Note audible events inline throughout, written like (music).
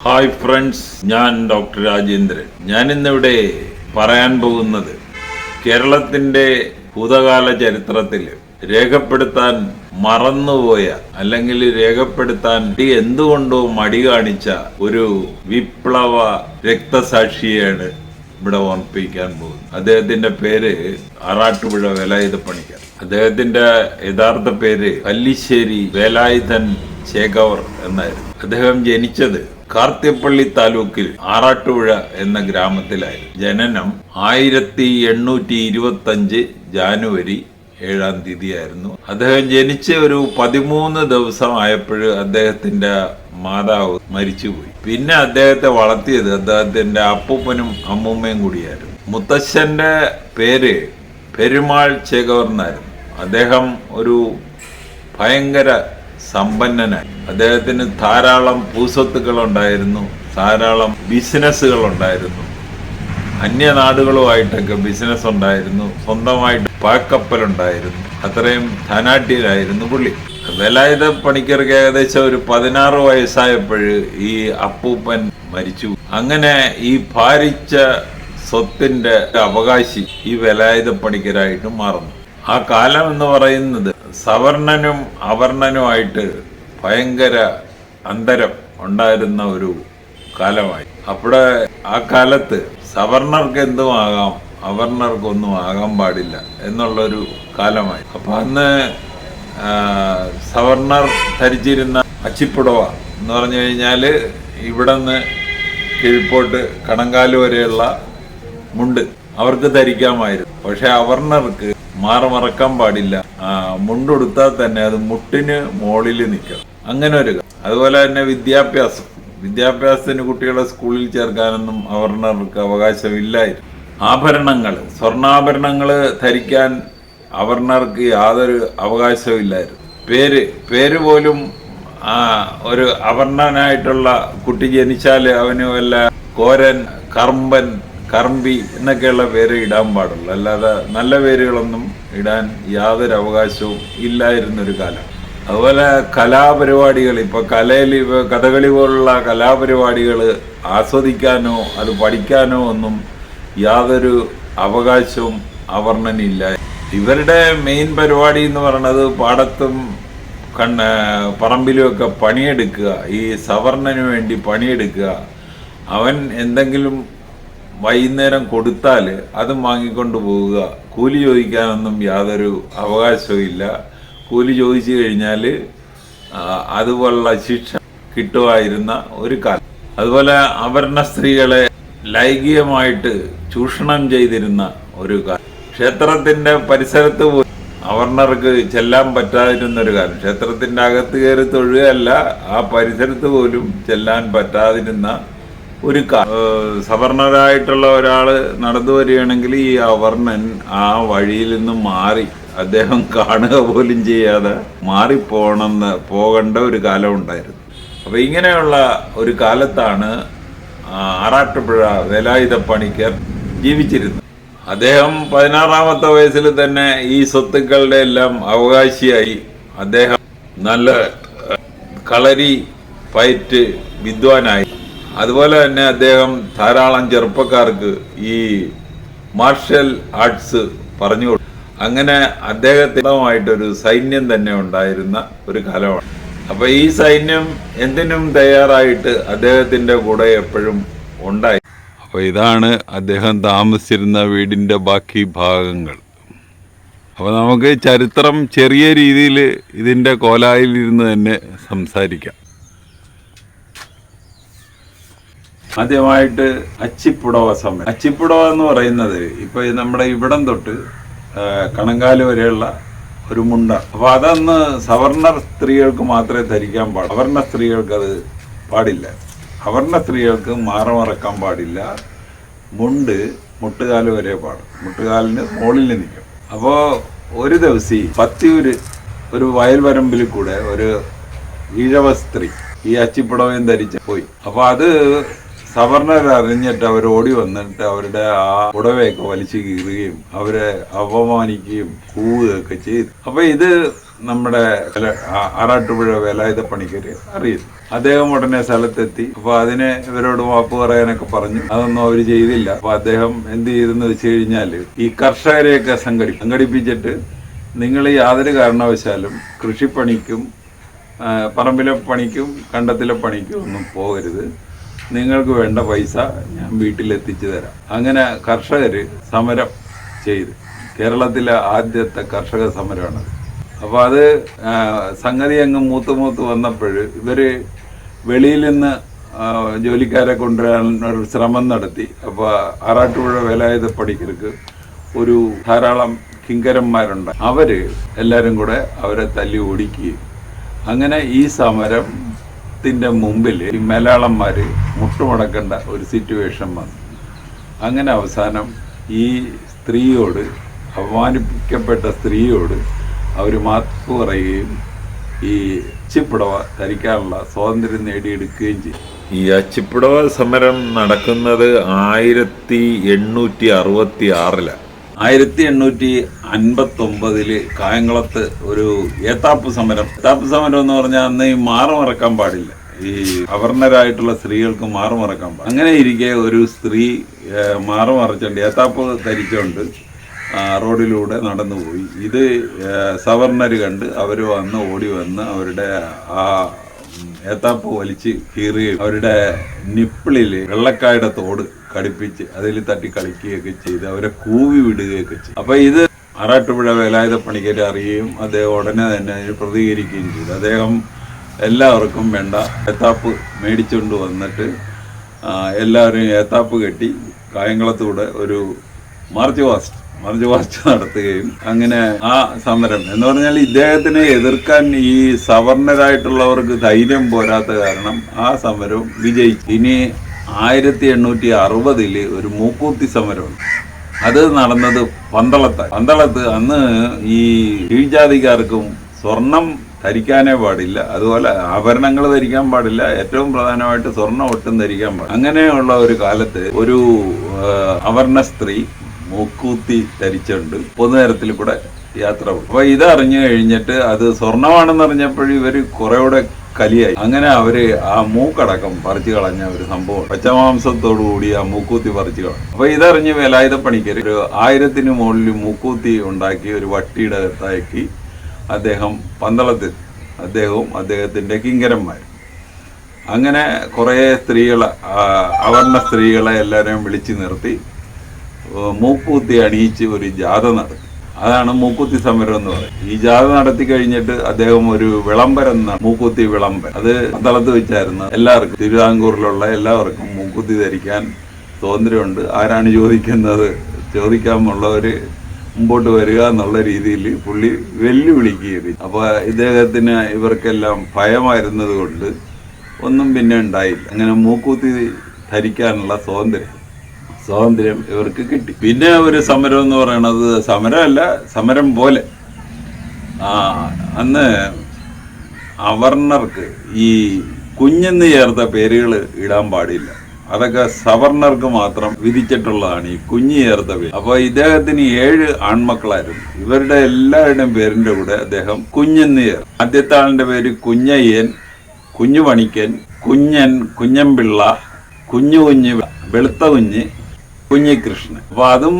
Hi friends ഞാൻ doctor Rajendran. ഞാൻ ഇന്നിവിടെ പറയാൻ പോകുന്നത് കേരളത്തിന്റെ ഭൂതകാല ചരിത്രത്തിൽ രേഖപ്പെടുത്താൻ മറന്നുപോയ അല്ലെങ്കിൽ രേഖപ്പെടുത്താൻ എന്തുകൊണ്ടോ മടി കാണിച്ച ഒരു വിപ്ലവ രക്തസാക്ഷിയാണ് ഇവിടെ ഓർപ്പിക്കാൻ പോകുന്നത്. അദ്ദേഹത്തിന്റെ പേര് ആറാട്ടുപുഴ വേലായുധ പണിക്കർ അദ്ദേഹത്തിന്റെ യഥാർത്ഥ പേര് കല്ലിശ്ശേരി വേലായുധൻ ചേകവർ എന്നായിരുന്നു. അദ്ദേഹം ജനിച്ചത് കാർത്തിയപ്പള്ളി താലൂക്കിൽ ആറാട്ടുപുഴ എന്ന ഗ്രാമത്തിലായിരുന്നു. ജനനം ആയിരത്തി എണ്ണൂറ്റി ഇരുപത്തി അഞ്ച് ജാനുവരി ഏഴാം തീയതിയായിരുന്നു. അദ്ദേഹം ജനിച്ച ഒരു പതിമൂന്ന് ദിവസം ആയപ്പോൾ അദ്ദേഹത്തിന്റെ മാതാവ് മരിച്ചുപോയി. പിന്നെ അദ്ദേഹത്തെ വളർത്തിയത് അദ്ദേഹത്തിന്റെ അപ്പൂപ്പനും അമ്മൂമ്മയും കൂടിയായിരുന്നു. മുത്തശ്ശന്റെ പേര് പെരുമാൾ ചേകവർ എന്നായിരുന്നു. അദ്ദേഹം ഒരു ഭയങ്കര സമ്പന്നനായി. അദ്ദേഹത്തിന് ധാരാളം ഭൂസ്വത്തുക്കൾ ഉണ്ടായിരുന്നു ധാരാളം ബിസിനസ്സുകൾ ഉണ്ടായിരുന്നു അന്യനാടുകളുമായിട്ടൊക്കെ ബിസിനസ് ഉണ്ടായിരുന്നു സ്വന്തമായിട്ട് പാക്കപ്പലുണ്ടായിരുന്നു അത്രയും ധനാഢ്യനായിരുന്നു പുള്ളി. വേലായുധ പണിക്കർക്ക് ഏകദേശം ഒരു പതിനാറ് വയസ്സായപ്പോൾ ഈ അപ്പൂപ്പൻ മരിച്ചു. അങ്ങനെ ഈ ഭാരിച്ച സ്വത്തിന്റെ അവകാശി ഈ വേലായുധ പണിക്കരായിട്ട് മാറുന്നു. ആ കാലം എന്ന് പറയുന്നത് സവർണനും അവർണനുമായിട്ട് ഭയങ്കര അന്തരം ഉണ്ടായിരുന്ന ഒരു കാലമായി. അവിടെ ആ കാലത്ത് സവർണർക്ക് എന്തും ആകാം അവർണർക്കൊന്നും ആകാൻ പാടില്ല എന്നുള്ളൊരു കാലമായി. അപ്പൊ അന്ന് സവർണർ ധരിച്ചിരുന്ന അച്ചിപ്പുടവ എന്ന് പറഞ്ഞു കഴിഞ്ഞാൽ ഇവിടെ നിന്ന് കിഴിപ്പോട്ട് കണങ്കാൽ വരെയുള്ള മുണ്ട് അവർക്ക് ധരിക്കാമായിരുന്നു. പക്ഷെ അവർണർക്ക് മാറമറക്കാൻ പാടില്ല. മുണ്ടുടുത്താൽ തന്നെ അത് മുട്ടിന് മുകളിൽ നിൽക്കണം അങ്ങനെ ഒരു. അതുപോലെ തന്നെ വിദ്യാഭ്യാസം. വിദ്യാഭ്യാസത്തിന് കുട്ടികളെ സ്കൂളിൽ ചേർക്കാനൊന്നും അവർണർക്ക് അവകാശമില്ലായിരുന്നു. ആഭരണങ്ങൾ സ്വർണാഭരണങ്ങൾ ധരിക്കാൻ അവർണർക്ക് യാതൊരു അവകാശവും ഇല്ലായിരുന്നു പേര് പേര് പോലും ഒരു അവർണനായിട്ടുള്ള കുട്ടി ജനിച്ചാൽ അവന് വല്ല കോരൻ കർമ്പൻ കർമ്പി എന്നൊക്കെയുള്ള പേര് ഇടാൻ പാടുള്ളൂ. അല്ലാതെ നല്ല പേരുകളൊന്നും ഇടാൻ യാതൊരു അവകാശവും ഇല്ലായിരുന്നൊരു കാലം. അതുപോലെ കലാപരിപാടികൾ ഇപ്പോൾ കലയിൽ ഇപ്പോൾ കഥകളി പോലുള്ള കലാപരിപാടികൾ ആസ്വദിക്കാനോ അത് പഠിക്കാനോ ഒന്നും യാതൊരു അവകാശവും അവർണനില്ല. ഇവരുടെ മെയിൻ പരിപാടി എന്ന് പറയുന്നത് പാടത്തും കണ്ണ പറമ്പിലുമൊക്കെ പണിയെടുക്കുക. ഈ സവർണന് വേണ്ടി പണിയെടുക്കുക. അവൻ എന്തെങ്കിലും വൈകുന്നേരം കൊടുത്താൽ അതും വാങ്ങിക്കൊണ്ട് പോവുക. കൂലി ചോദിക്കാനൊന്നും യാതൊരു അവകാശവും ഇല്ല. കൂലി ചോദിച്ചു കഴിഞ്ഞാൽ അതുപോലുള്ള ശിക്ഷ കിട്ടുമായിരുന്ന ഒരു കാലം. അതുപോലെ അവർണ സ്ത്രീകളെ ലൈംഗികമായിട്ട് ചൂഷണം ചെയ്തിരുന്ന ഒരു കാലം. ക്ഷേത്രത്തിന്റെ പരിസരത്ത് പോയി അവർണർക്ക് ചെല്ലാൻ പറ്റാതിരുന്നൊരു കാലം. ക്ഷേത്രത്തിന്റെ അകത്ത് കയറി തൊഴുകയല്ല ആ പരിസരത്ത് പോലും ചെല്ലാൻ പറ്റാതിരുന്ന ഒരു സവർണരായിട്ടുള്ള ഒരാൾ നടന്നു വരികയാണെങ്കിൽ ഈ അവർണൻ ആ വഴിയിൽ നിന്ന് മാറി അദ്ദേഹം (laughs) കാണുക പോലും ചെയ്യാതെ മാറിപ്പോണെന്ന് പോകേണ്ട ഒരു കാലം ഉണ്ടായിരുന്നു. അപ്പൊ ഇങ്ങനെയുള്ള ഒരു കാലത്താണ് ആറാട്ടുപുഴ വേലായുധ പണിക്കർ ജീവിച്ചിരുന്നത്. അദ്ദേഹം പതിനാറാമത്തെ വയസ്സിൽ തന്നെ ഈ സ്വത്തുക്കളുടെ എല്ലാം അവകാശിയായി അദ്ദേഹം നല്ല കളരി പയറ്റ് വിദ്വാനായി. അതുപോലെ തന്നെ അദ്ദേഹം ധാരാളം ചെറുപ്പക്കാർക്ക് ഈ മാർഷൽ ആർട്സ് പറഞ്ഞു അങ്ങനെ അദ്ദേഹത്തിനുമായിട്ടൊരു സൈന്യം തന്നെ ഉണ്ടായിരുന്ന ഒരു കാലമാണ്. അപ്പൊ ഈ സൈന്യം എന്തിനും തയ്യാറായിട്ട് അദ്ദേഹത്തിന്റെ കൂടെ എപ്പോഴും ഉണ്ടായി. അപ്പൊ ഇതാണ് അദ്ദേഹം താമസിച്ചിരുന്ന വീടിന്റെ ബാക്കി ഭാഗങ്ങൾ. അപ്പൊ നമുക്ക് ചരിത്രം ചെറിയ രീതിയിൽ ഇതിന്റെ കോലായിലിരുന്ന് തന്നെ സംസാരിക്കാം. ആദ്യമായിട്ട് അച്ചിപ്പുടവ സമയം. അച്ചിപ്പുടവ എന്ന് പറയുന്നത് ഇപ്പൊ നമ്മുടെ ഇവിടം തൊട്ട് കണങ്കാൽ വരെയുള്ള ഒരു മുണ്ട. അപ്പൊ അതന്ന് സവർണ സ്ത്രീകൾക്ക് മാത്രമേ ധരിക്കാൻ പാടു അവർണ സ്ത്രീകൾക്ക് അത് പാടില്ല. അവർണ സ്ത്രീകൾക്ക് മാറമറക്കാൻ പാടില്ല. മുണ്ട് മുട്ടുകാൽ വരെ പാടും. മുട്ടുകാലിന് മുകളിൽ നിൽക്കും. അപ്പോ ഒരു ദിവസം പത്തിയൂര് ഒരു വയൽ വരമ്പിൽ കൂടെ ഒരു ഈഴവ സ്ത്രീ ഈ അച്ചിപ്പുടവയും ധരിച്ച് പോയി. അപ്പൊ അത് സവർണർ അറിഞ്ഞിട്ട് അവർ ഓടി വന്നിട്ട് അവരുടെ ആ പുടവയൊക്കെ വലിച്ചു കീറുകയും അവരെ അപമാനിക്കുകയും കൂവുകയൊക്കെ ചെയ്തു. അപ്പൊ ഇത് നമ്മുടെ ആറാട്ടുപുഴ വേലായുധ പണിക്കര് അറിയുന്നു. അദ്ദേഹം ഉടനെ സ്ഥലത്തെത്തി. അപ്പൊ അതിനെ ഇവരോട് വാപ്പ് പറയാനൊക്കെ പറഞ്ഞു. അതൊന്നും അവർ ചെയ്തില്ല. അപ്പൊ അദ്ദേഹം എന്ത് ചെയ്തെന്ന് വെച്ച് കഴിഞ്ഞാൽ ഈ കർഷകരെയൊക്കെ സംഘടി സംഘടിപ്പിച്ചിട്ട് നിങ്ങൾ യാതൊരു കാരണവശാലും കൃഷിപ്പണിക്കും പറമ്പിലെ പണിക്കും കണ്ടത്തിലെ പണിക്കും ഒന്നും പോകരുത്. നിങ്ങൾക്ക് വേണ്ട പൈസ ഞാൻ വീട്ടിലെത്തിച്ചു തരാം. അങ്ങനെ കർഷകർ സമരം ചെയ്തു. കേരളത്തിലെ ആദ്യത്തെ കർഷക സമരമാണത് അപ്പോൾ അത് സംഗതി അങ്ങ് മൂത്ത് മൂത്ത് വന്നപ്പോൾ ഇവർ വെളിയിൽ നിന്ന് ജോലിക്കാരെ കൊണ്ടുവരാൻ ഒരു ശ്രമം നടത്തി. അപ്പോൾ ആറാട്ടുപുഴ വേലായുധ പണിക്കർക്ക് ഒരു ധാരാളം കിങ്കരന്മാരുണ്ട്. അവർ എല്ലാവരും കൂടെ അവരെ തല്ലി ഓടിക്കുകയും. അങ്ങനെ ഈ സമരത്തിന്റെ മുമ്പിൽ ഈ മലയാളന്മാര് മുട്ടുമടക്കേണ്ട ഒരു സിറ്റുവേഷൻ വന്നു. അങ്ങനെ അവസാനം ഈ സ്ത്രീയോട് അപമാനിപ്പിക്കപ്പെട്ട സ്ത്രീയോട് അവർ മാപ്പ് പറയുകയും ഈ അച്ചിപ്പുടവ ധരിക്കാനുള്ള സ്വാതന്ത്ര്യം നേടിയെടുക്കുകയും ചെയ്തു. ഈ അച്ചിപ്പുടവ സമരം നടക്കുന്നത് ആയിരത്തി എണ്ണൂറ്റി അറുപത്തി ആറിലാണ് ആയിരത്തി എണ്ണൂറ്റി അൻപത്തി ഒമ്പതിൽ കായംകുളത്ത് ഒരു ഏത്താപ്പ് സമരം. ഏത്താപ്പ് സമരം എന്ന് പറഞ്ഞാൽ അന്ന് ഈ മാറ് മറക്കാൻ പാടില്ല. ഈ അവർണരായിട്ടുള്ള സ്ത്രീകൾക്ക് മാറുമറക്കാൻ പാടില്ല. അങ്ങനെ ഇരിക്കെ ഒരു സ്ത്രീ ഏഹ്, മാറ് മറച്ചുകൊണ്ട് ഏത്താപ്പ് ധരിച്ചുകൊണ്ട് റോഡിലൂടെ നടന്നുപോയി. ഇത് സവർണർ കണ്ട് അവർ വന്ന് ഓടി വന്ന് അവരുടെ ആ ഏത്താപ്പ് വലിച്ച് കീറുകയും അവരുടെ നിപ്പിളിൽ വെള്ളക്കായുടെ തോട് കടിപ്പിച്ച് അതിൽ തട്ടി കളിക്കുകയൊക്കെ ചെയ്ത് അവരെ കൂവി വിടുകയൊക്കെ ചെയ്തു. അപ്പൊ ഇത് ആറാട്ടുപുഴ വേലായുധ പണിക്കരെ അറിയുകയും അദ്ദേഹം ഉടനെ തന്നെ അതിന് പ്രതികരിക്കുകയും ചെയ്തു. അദ്ദേഹം എല്ലാവർക്കും വേണ്ട ഏത്താപ്പ് മേടിച്ചുകൊണ്ട് വന്നിട്ട് എല്ലാവരും ഏത്താപ്പ് കെട്ടി കായംകുളത്തൂടെ ഒരു മാർച്ച് വാസ്റ്റ് മാർച്ച് വാസ്റ്റ് നടത്തുകയും അങ്ങനെ ആ സമരം. എന്ന് പറഞ്ഞാൽ ഇദ്ദേഹത്തിനെ എതിർക്കാൻ ഈ സവർണരായിട്ടുള്ളവർക്ക് ധൈര്യം പോരാത്ത കാരണം ആ സമരം വിജയിച്ചു. ഇനി ആയിരത്തി എണ്ണൂറ്റി അറുപതിൽ ഒരു മൂക്കൂത്തി സമരമുണ്ട്. അത് നടന്നത് പന്തളത്ത് പന്തളത്ത് അന്ന് ഈ കീഴ്ജാതിക്കാർക്കും സ്വർണം ധരിക്കാനേ പാടില്ല. അതുപോലെ ആഭരണങ്ങൾ ധരിക്കാൻ പാടില്ല. ഏറ്റവും പ്രധാനമായിട്ട് സ്വർണം ഒട്ടും ധരിക്കാൻ പാടില്ല. അങ്ങനെയുള്ള ഒരു കാലത്ത് ഒരു അവർണ സ്ത്രീ മൂക്കൂത്തി ധരിച്ചുകൊണ്ട് പൊതുനേരത്തിൽ കൂടെ യാത്ര പോകും അപ്പൊ ഇത് അറിഞ്ഞു കഴിഞ്ഞിട്ട് അത് സ്വർണമാണെന്ന് അറിഞ്ഞപ്പോഴും ഇവർ കുറെ കൂടെ കലിയായി അങ്ങനെ അവർ ആ മൂക്കടക്കം പറിച്ചു കളഞ്ഞ ഒരു സംഭവം. പച്ചമാംസത്തോടു കൂടി ആ മൂക്കൂത്തി പറിച്ചു കളഞ്ഞു. അപ്പൊ ഇതറിഞ്ഞ് വേലായുധ പണിക്കർ ഒരു ആയിരത്തിന് മുകളിൽ മൂക്കൂത്തി ഉണ്ടാക്കി ഒരു വട്ടിയുടെ അകത്താക്കി അദ്ദേഹം പന്തളത്തിൽ അദ്ദേഹവും അദ്ദേഹത്തിന്റെ കിങ്കരന്മാരും. അങ്ങനെ കുറേ സ്ത്രീകളെ അവർണ സ്ത്രീകളെ എല്ലാവരെയും വിളിച്ചു നിർത്തി മൂക്കൂത്തി അണിയിച്ച് ഒരു ജാഥ നടത്തി. അതാണ് മൂക്കുത്തി സമരം എന്ന് പറയുന്നത്. ഈ ജാഥ നടത്തി കഴിഞ്ഞിട്ട് അദ്ദേഹം ഒരു വിളംബരം മൂക്കുത്തി വിളംബരം. അത് പന്തളത്ത് വെച്ചായിരുന്നു. എല്ലാവർക്കും തിരുവിതാംകൂറിലുള്ള എല്ലാവർക്കും മൂക്കുത്തി ധരിക്കാൻ സ്വാതന്ത്ര്യമുണ്ട്. ആരാണ് ചോദിക്കുന്നത്? ചോദിക്കാമെന്നുള്ളവര് മുമ്പോട്ട് വരിക എന്നുള്ള രീതിയിൽ പുള്ളി വെല്ലുവിളിക്കുകയും അപ്പൊ ഇദ്ദേഹത്തിന് ഇവർക്കെല്ലാം ഭയമായിരുന്നത് കൊണ്ട് ഒന്നും പിന്നെ ഉണ്ടായില്ല. അങ്ങനെ മൂക്കുത്തി ധരിക്കാനുള്ള സ്വാതന്ത്ര്യം സ്വാതന്ത്ര്യം ഇവർക്ക് കിട്ടി. പിന്നെ ഒരു സമരം എന്ന് പറയുന്നത് സമരമല്ല സമരം പോലെ. ആ അന്ന് അവർണർക്ക് ഈ കുഞ്ഞെന്ന് ചേർത്ത പേരുകൾ ഇടാൻ പാടില്ല. അതൊക്കെ സവർണർക്ക് മാത്രം വിധിച്ചിട്ടുള്ളതാണ് ഈ കുഞ്ഞ് ചേർത്ത പേര്. അപ്പൊ ഇദ്ദേഹത്തിന് ഏഴ് ആൺമക്കളായിരുന്നു. ഇവരുടെ എല്ലാവരുടെയും പേരിന്റെ കൂടെ അദ്ദേഹം കുഞ്ഞെന്ന് ചേർ ആദ്യത്തെ പേര് കുഞ്ഞയ്യൻ കുഞ്ഞു പണിക്കൻ കുഞ്ഞൻ കുഞ്ഞമ്പിള്ള കുഞ്ഞു കുഞ്ഞ് വെളുത്ത കുഞ്ഞ് കുഞ്ഞികൃഷ്ണൻ അപ്പൊ അതും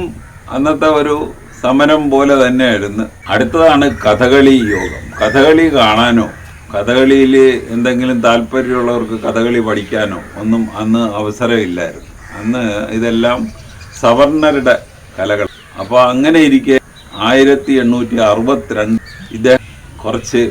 അന്നത്തെ ഒരു സമരം പോലെ തന്നെയായിരുന്നു. അടുത്തതാണ് കഥകളി യോഗം. കഥകളി കാണാനോ കഥകളിയിൽ എന്തെങ്കിലും താല്പര്യമുള്ളവർക്ക് കഥകളി പഠിക്കാനോ ഒന്നും അന്ന് അവസരമില്ലായിരുന്നു. അന്ന് ഇതെല്ലാം സവർണരുടെ കലകൾ. അപ്പോൾ അങ്ങനെ ഇരിക്കെ ആയിരത്തി എണ്ണൂറ്റി അറുപത്തിരണ്ട് ഇദ്ദേഹം കുറച്ച്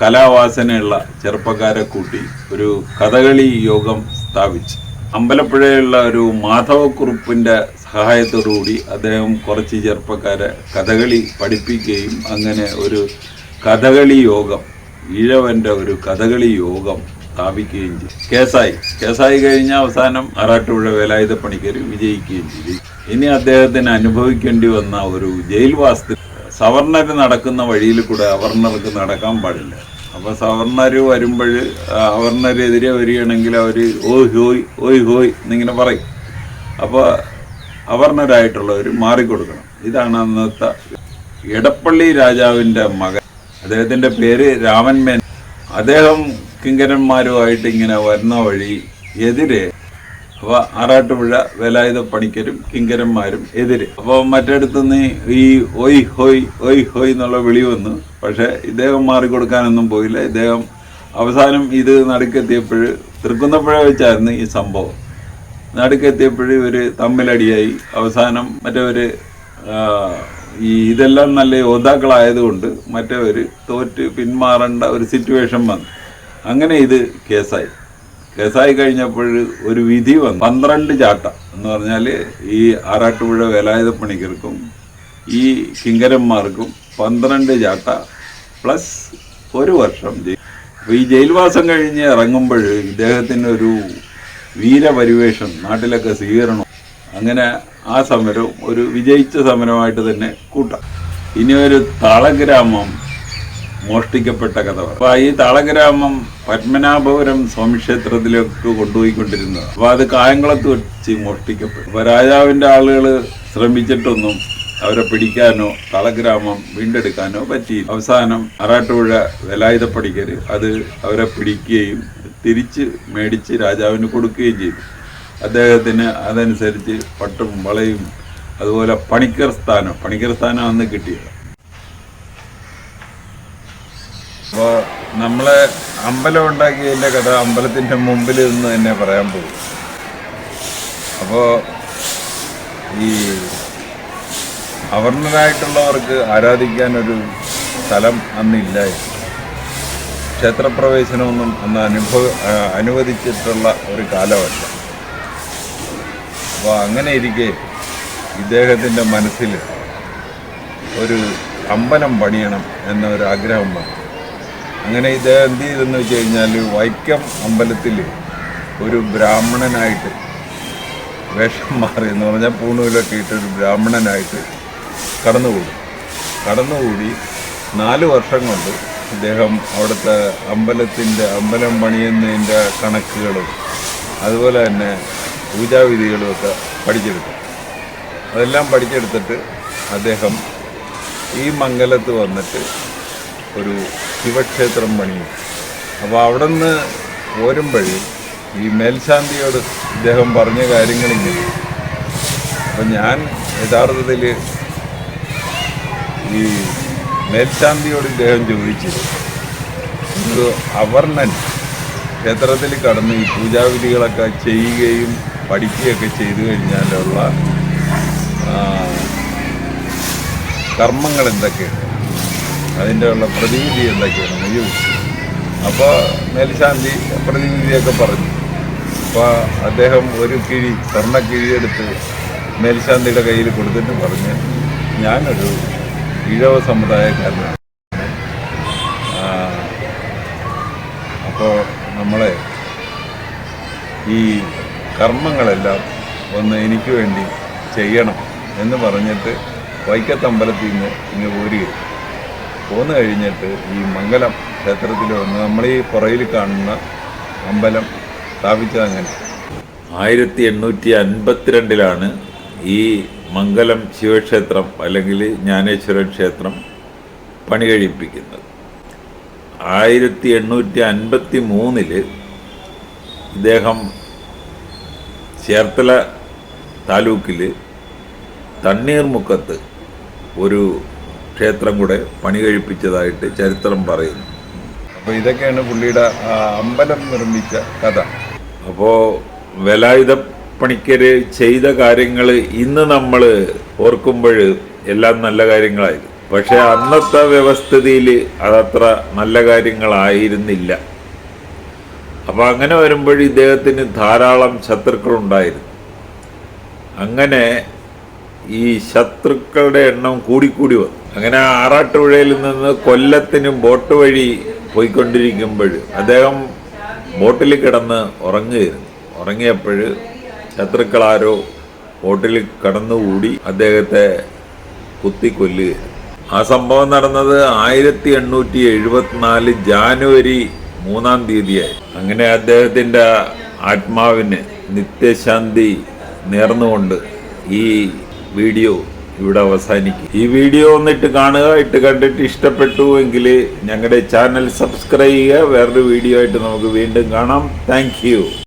കലാവാസനയുള്ള ചെറുപ്പക്കാരെ കൂട്ടി ഒരു കഥകളി യോഗം സ്ഥാപിച്ചു. അമ്പലപ്പുഴയുള്ള ഒരു മാധവക്കുറുപ്പിന്റെ സഹായത്തോടുകൂടി അദ്ദേഹം കുറച്ച് ചെറുപ്പക്കാരെ കഥകളി പഠിപ്പിക്കുകയും അങ്ങനെ ഒരു കഥകളി യോഗം ഈഴവന്റെ ഒരു കഥകളി യോഗം സ്ഥാപിക്കുകയും ചെയ്തു. കേസായി. കേസായി കഴിഞ്ഞ അവസാനം ആറാട്ടുപുഴ വേലായുധ പണിക്കർ വിജയിക്കുകയും ചെയ്തു. ഇനി അദ്ദേഹത്തിന് അനുഭവിക്കേണ്ടി വന്ന ഒരു ജയിൽവാസത്തിൽ സവർണർ നടക്കുന്ന വഴിയിൽ കൂടെ അവർണർക്ക് നടക്കാൻ പാടില്ല. അപ്പൊ സവർണര് വരുമ്പോൾ അവർണരെതിരെ വരികയാണെങ്കിൽ അവർ ഓയ് ഹോയ് ഓയ് ഹോയ് എന്നിങ്ങനെ പറയും. അപ്പൊ അവർണരായിട്ടുള്ളവർ മാറിക്കൊടുക്കണം. ഇതാണ് അന്നത്തെ എടപ്പള്ളി രാജാവിന്റെ മകൻ. അദ്ദേഹത്തിന്റെ പേര് രാമൻ മേൻ അദ്ദേഹം കിങ്കരന്മാരുമായിട്ട് ഇങ്ങനെ വരുന്ന വഴി എതിരെ അപ്പൊ ആറാട്ടുപുഴ വേലായുധ പണിക്കരും കിങ്കരന്മാരും എതിരെ. അപ്പോൾ മറ്റിടത്തുനിന്ന് ഈ ഒയ് ഹോയ് ഒയ് ഹോയ് എന്നുള്ള വിളി വന്നു. പക്ഷെ ഇദ്ദേഹം മാറിക്കൊടുക്കാനൊന്നും പോയില്ല. ഇദ്ദേഹം അവസാനം ഇത് നടുക്കെത്തിയപ്പോൾ തൃക്കുന്നപ്പുഴ വെച്ചായിരുന്നു ഈ സംഭവം. നടുക്കെത്തിയപ്പോൾ ഇവർ തമ്മിലടിയായി. അവസാനം മറ്റവര് ഈ ഇതെല്ലാം നല്ല യോദ്ധാക്കളായതുകൊണ്ട് മറ്റവർ തോറ്റ് പിന്മാറേണ്ട ഒരു സിറ്റുവേഷൻ വന്നു. അങ്ങനെ ഇത് കേസായി. കേസായി കഴിഞ്ഞപ്പോൾ ഒരു വിധി വന്നു. പന്ത്രണ്ട് ചാട്ട എന്ന് പറഞ്ഞാൽ ഈ ആറാട്ടുപുഴ വേലായുധ പണിക്കർക്കും ഈ കിങ്കരന്മാർക്കും പന്ത്രണ്ട് ചാട്ട പ്ലസ് ഒരു വർഷം ജയിൽ അപ്പോൾ ഈ ജയിൽവാസം കഴിഞ്ഞ് ഇറങ്ങുമ്പോൾ ഇദ്ദേഹത്തിന് ഒരു വീരപരിവേഷം നാട്ടിലൊക്കെ സ്വീകരണം അങ്ങനെ ആ സമരം ഒരു വിജയിച്ച സമരമായിട്ട് തന്നെ കൂട്ടാം. ഇനി ഒരു താളഗ്രാമം മോഷ്ടിക്കപ്പെട്ട കഥ. അപ്പൊ ഈ താളഗ്രാമം പത്മനാഭപുരം സ്വാമി ക്ഷേത്രത്തിലേക്ക് കൊണ്ടുപോയിക്കൊണ്ടിരുന്നത് അപ്പൊ അത് കായംകുളത്ത് വെച്ച് മോഷ്ടിക്കപ്പെട്ടു. അപ്പൊ രാജാവിന്റെ ആളുകൾ ശ്രമിച്ചിട്ടൊന്നും അവരെ പിടിക്കാനോ തളഗ്രാമം വീണ്ടെടുക്കാനോ പറ്റിയില്ല. അവസാനം അറാട്ടുപുഴ വേലായുധപ്പടിക്കര് അത് അവരെ പിടിക്കുകയും തിരിച്ച് മേടിച്ച് രാജാവിന് കൊടുക്കുകയും ചെയ്തു. അദ്ദേഹത്തിന് അതനുസരിച്ച് പട്ടും വളയും അതുപോലെ പണിക്കർ സ്ഥാനം പണിക്കർ സ്ഥാനം അന്ന് കിട്ടിയത്. അപ്പോൾ നമ്മളെ അമ്പലം ഉണ്ടാക്കിയതിന്റെ കഥ അമ്പലത്തിന്റെ മുമ്പിൽ നിന്ന് തന്നെ പറയാൻ പോകും. അപ്പോൾ ഈ അവർണരായിട്ടുള്ളവർക്ക് ആരാധിക്കാനൊരു സ്ഥലം അന്നില്ലായിരുന്നു ക്ഷേത്രപ്രവേശനമൊന്നും അന്ന് അനുഭവ അനുവദിച്ചിട്ടുള്ള ഒരു കാലമല്ല അപ്പോൾ അങ്ങനെ ഇരിക്കെ ഇദ്ദേഹത്തിന്റെ മനസ്സിൽ ഒരു അമ്പലം പണിയണം എന്നൊരു ആഗ്രഹം വന്നു. അങ്ങനെ ഇദ്ദേഹം എന്ത് ചെയ്തെന്ന് വെച്ച് കഴിഞ്ഞാൽ വൈക്കം അമ്പലത്തിൽ ഒരു ബ്രാഹ്മണനായിട്ട് വേഷം മാറി എന്ന് പറഞ്ഞാൽ പൂണൂലൊക്കെ ഇട്ട് ഒരു ബ്രാഹ്മണനായിട്ട് കടന്നുകൂടി. കടന്നുകൂടി നാല് വർഷം കൊണ്ട് അദ്ദേഹം അവിടുത്തെ അമ്പലത്തിന്റെ അമ്പലം പണിയുന്നതിന്റെ കണക്കുകളും അതുപോലെ തന്നെ പൂജാവിധികളും ഒക്കെ പഠിച്ചെടുത്തു. അതെല്ലാം പഠിച്ചെടുത്തിട്ട് അദ്ദേഹം ഈ മംഗലത്ത് വന്നിട്ട് ഒരു ശിവക്ഷേത്രം പണിയും അപ്പോൾ അവിടെ നിന്ന് പോരുമ്പോഴേ ഈ മേൽശാന്തിയോട് ഇദ്ദേഹം പറഞ്ഞ കാര്യങ്ങളിങ്ങനെ. അപ്പം ഞാൻ യഥാർത്ഥത്തിൽ ഈ മേൽശാന്തിയോട് ഇദ്ദേഹം ചോദിച്ചു. ഒരു അവർണൻ ക്ഷേത്രത്തിൽ കടന്ന് ഈ പൂജാവിധികളൊക്കെ ചെയ്യുകയും പഠിക്കുകയൊക്കെ ചെയ്തു കഴിഞ്ഞാലുള്ള കർമ്മങ്ങൾ എന്തൊക്കെയാണ്? അതിന്റെ ഉള്ള പ്രതിവിധി എന്തൊക്കെയാണെന്ന് ചോദിച്ചു അപ്പോൾ മേൽശാന്തി പ്രതിവിധിയൊക്കെ പറഞ്ഞു. അപ്പോൾ അദ്ദേഹം ഒരു കിഴി സ്വർണ കിഴിയെടുത്ത് മേൽശാന്തിയുടെ കയ്യിൽ കൊടുത്തിട്ട് പറഞ്ഞ് ഞാനൊരു ഇഴവ സമുദായക്കാരനാണ്. അപ്പോൾ നമ്മളെ ഈ കർമ്മങ്ങളെല്ലാം ഒന്ന് എനിക്ക് വേണ്ടി ചെയ്യണം എന്ന് പറഞ്ഞിട്ട് വൈക്കത്തമ്പലത്തിൽ നിന്ന് ഇങ്ങ് പോരുകയും പോന്നു കഴിഞ്ഞിട്ട് ഈ മംഗലം ക്ഷേത്രത്തിൽ വന്ന് നമ്മൾ ഈ പുറയിൽ കാണുന്ന അമ്പലം സ്ഥാപിച്ചത് അങ്ങനെ. ആയിരത്തി എണ്ണൂറ്റി അൻപത്തിരണ്ടിലാണ് ഈ മംഗലം ശിവക്ഷേത്രം അല്ലെങ്കിൽ ജ്ഞാനേശ്വരൻ ക്ഷേത്രം പണി കഴിപ്പിക്കുന്നത്. ആയിരത്തി എണ്ണൂറ്റി അൻപത്തി മൂന്നിൽ ഇദ്ദേഹം ചേർത്തല താലൂക്കിൽ തണ്ണീർമുക്കത്ത് ഒരു ക്ഷേത്രം കൂടെ പണി കഴിപ്പിച്ചതായിട്ട് ചരിത്രം പറയുന്നു. അപ്പോൾ ഇതൊക്കെയാണ് പുള്ളിയുടെ അമ്പലം നിർമ്മിച്ച കഥ. അപ്പോൾ വേലായുധ പണിക്കര് ചെയ്ത കാര്യങ്ങൾ ഇന്ന് നമ്മൾ ഓർക്കുമ്പോൾ എല്ലാം നല്ല കാര്യങ്ങളായിരുന്നു. പക്ഷെ അന്നത്തെ വ്യവസ്ഥിതിയിൽ അതത്ര നല്ല കാര്യങ്ങളായിരുന്നില്ല. അപ്പോൾ അങ്ങനെ വരുമ്പോൾ ഇദ്ദേഹത്തിന് ധാരാളം ശത്രുക്കളുണ്ടായിരുന്നു. അങ്ങനെ ഈ ശത്രുക്കളുടെ എണ്ണം കൂടിക്കൂടി വന്നു. അങ്ങനെ ആറാട്ടുപുഴയിൽ നിന്ന് കൊല്ലത്തിനും ബോട്ട് വഴി പോയിക്കൊണ്ടിരിക്കുമ്പോൾ അദ്ദേഹം ബോട്ടിൽ കിടന്ന് ഉറങ്ങുകയായിരുന്നു. ഉറങ്ങിയപ്പോൾ ശത്രുക്കളാരോ ബോട്ടിൽ കടന്നുകൂടി അദ്ദേഹത്തെ കുത്തിക്കൊല്ലുകയായിരുന്നു. ആ സംഭവം നടന്നത് ആയിരത്തി എണ്ണൂറ്റി എഴുപത്തിനാല് ജാനുവരി മൂന്നാം തീയതിയായി അങ്ങനെ അദ്ദേഹത്തിന്റെ ആത്മാവിന് നിത്യശാന്തി നേർന്നുകൊണ്ട് ഈ വീഡിയോ ഇവിടെ അവസാനിക്കും. ഈ വീഡിയോ ഒന്നിട്ട് കാണുക ഇട്ട് കണ്ടിട്ട് ഇഷ്ടപ്പെട്ടു എങ്കിൽ ഞങ്ങളുടെ ചാനൽ സബ്സ്ക്രൈബ് ചെയ്യുക. വേറൊരു വീഡിയോ ആയിട്ട് നമുക്ക് വീണ്ടും കാണാം. താങ്ക്